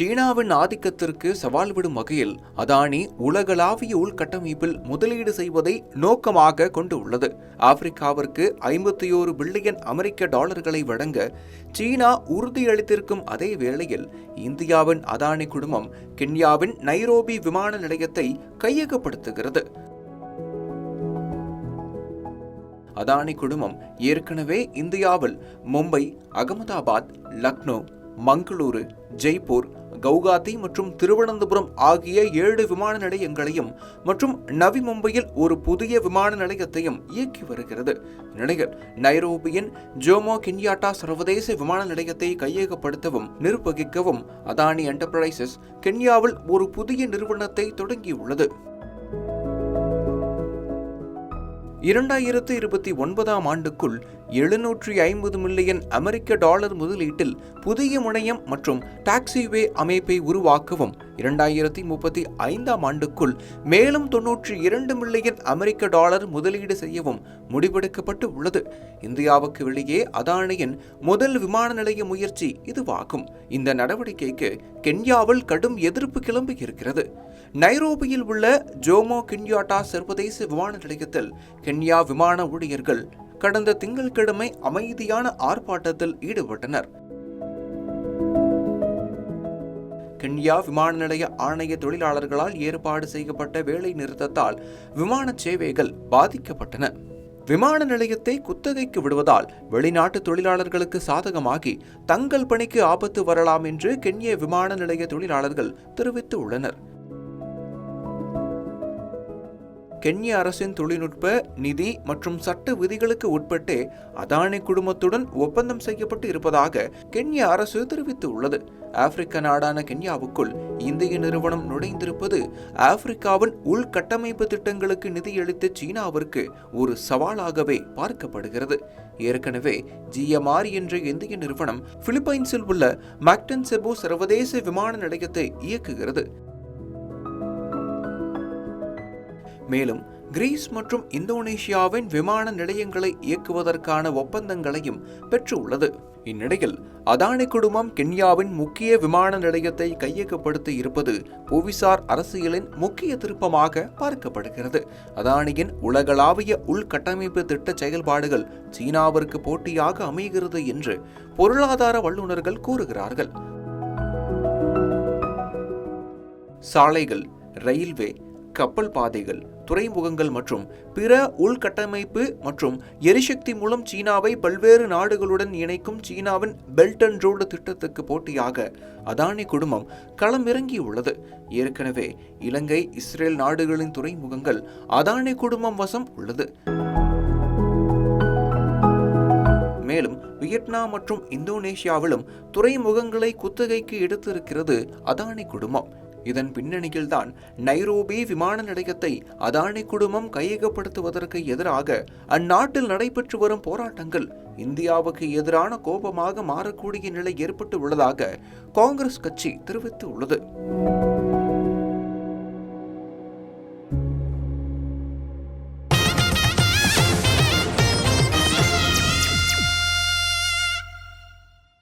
சீனாவின் ஆதிக்கத்திற்கு சவால் விடும் வகையில் அதானி உலகளாவிய உள்கட்டமைப்பில் முதலீடு செய்வதை நோக்கமாக கொண்டு உள்ளது. ஆப்பிரிக்காவிற்கு ஐம்பத்தி ஓரு பில்லியன் அமெரிக்க டாலர்களை வழங்க சீனா உறுதியளித்திருக்கும் அதே வேளையில் இந்தியாவின் அதானி குடும்பம் கென்யாவின் நைரோபி விமான நிலையத்தை கையகப்படுத்துகிறது. அதானி குடும்பம் ஏற்கனவே இந்தியாவில் மும்பை அகமதாபாத் லக்னோ மங்களூரு ஜெய்ப்பூர் கவுகாத்தி மற்றும் திருவனந்தபுரம் ஆகிய ஏழு விமான நிலையங்களையும் மற்றும் நவி மும்பையில் ஒரு புதிய விமான நிலையத்தையும் இயக்கி வருகிறது. இந்நிலையில் நைரோபியின் ஜோமோ கென்யாட்டா சர்வதேச விமான நிலையத்தை கையகப்படுத்தவும் நிர்வகிக்கவும் அதானி என்டர்பிரைசஸ் கென்யாவில் ஒரு புதிய நிறுவனத்தை தொடங்கியுள்ளது. இரண்டாயிரத்து இருபத்தி ஒன்பதாம் ஆண்டுக்குள் எழுநூற்றி ஐம்பது மில்லியன் அமெரிக்க டாலர் முதலீட்டில் புதிய முனையம் மற்றும் டாக்ஸிவே அமைப்பை உருவாக்கவும் இரண்டாயிரத்தி முப்பத்தி ஐந்தாம் ஆண்டுக்குள் மேலும் தொன்னூற்றி இரண்டு மில்லியன் அமெரிக்க டாலர் முதலீடு செய்யவும் முடிவெடுக்கப்பட்டு உள்ளது. இந்தியாவுக்கு வெளியே அதானியின் முதல் விமான நிலைய முயற்சி இதுவாகும். இந்த நடவடிக்கைக்கு கென்யாவில் கடும் எதிர்ப்பு கிளம்பி இருக்கிறது நைரோபியில் உள்ள ஜோமோ கென்யாட்டா சர்வதேச விமான நிலையத்தில் கென்யா விமான ஊழியர்கள் கடந்த திங்கட்கிழமை அமைதியான ஆர்ப்பாட்டத்தில் ஈடுபட்டனர். கென்யா விமான நிலைய ஆணைய தொழிலாளர்களால் ஏற்பாடு செய்யப்பட்ட வேலை நிறுத்தத்தால் விமான சேவைகள் பாதிக்கப்பட்டன. விமான நிலையத்தை குத்தகைக்கு விடுவதால் வெளிநாட்டு தொழிலாளர்களுக்கு சாதகமாகி தங்கள் பணிக்கு ஆபத்து வரலாம் என்று கென்ய விமான நிலைய தொழிலாளர்கள் தெரிவித்து உள்ளனர் கென்யா அரசின் தொழில்நுட்ப நிதி மற்றும் சட்ட விதிகளுக்கு உட்பட்டே அதானி குடும்பத்துடன் ஒப்பந்தம் செய்யப்பட்டு இருப்பதாக கென்யா அரசு தெரிவித்துள்ளது. ஆப்பிரிக்க நாடான கென்யாவுக்குள் இந்திய நிறுவனம் நுழைந்திருப்பது ஆப்பிரிக்காவின் உள்கட்டமைப்பு திட்டங்களுக்கு நிதியளித்த சீனாவிற்கு ஒரு சவாலாகவே பார்க்கப்படுகிறது. ஏற்கனவே ஜிஎம்ஆர் என்ற இந்திய நிறுவனம் பிலிப்பைன்ஸில் உள்ள மேக்டன் செபு சர்வதேச விமான நிலையத்தை இயக்குகிறது. மேலும் கிரீஸ் மற்றும் இந்தோனேஷியாவின் விமான நிலையங்களை இயக்குவதற்கான ஒப்பந்தங்களையும் பெற்றுள்ளது. இந்நிலையில் அதானி குடும்பம் கென்யாவின் முக்கிய விமான நிலையத்தை கையகப்படுத்தி இருப்பது புவிசார் அரசியலின் முக்கிய திருப்பமாக பார்க்கப்படுகிறது. அதானியின் உலகளாவிய உள்கட்டமைப்பு திட்ட செயல்பாடுகள் சீனாவிற்கு போட்டியாக அமைகிறது என்று பொருளாதார வல்லுநர்கள் கூறுகிறார்கள். சாலைகள் ரயில்வே கப்பல் பாதைகள் துறைமுகங்கள் மற்றும் பிற உள்கட்டமைப்பு மற்றும் எரிசக்தி மூலம் சீனாவை பல்வேறு நாடுகளுடன் இணைக்கும் சீனாவின் பெல்ட் அண்ட் ரோடு திட்டத்துக்கு போட்டியாக அதானி குடும்பம் களமிறங்கியுள்ளது. ஏற்கனவே இலங்கை இஸ்ரேல் நாடுகளின் துறைமுகங்கள் அதானி குடும்பம் வசம் உள்ளது. மேலும் வியட்நாம் மற்றும் இந்தோனேஷியாவிலும் துறைமுகங்களை குத்தகைக்கு எடுத்திருக்கிறது அதானி குடும்பம். இதன் பின்னணியில்தான் நைரோபி விமான நிலையத்தை அதானி குடும்பம் கையகப்படுத்துவதற்கு எதிராக அந்நாட்டில் நடைபெற்று வரும் போராட்டங்கள் இந்தியாவுக்கு எதிரான கோபமாக மாறக்கூடிய நிலை ஏற்பட்டு உள்ளதாக காங்கிரஸ் கட்சி தெரிவித்து உள்ளது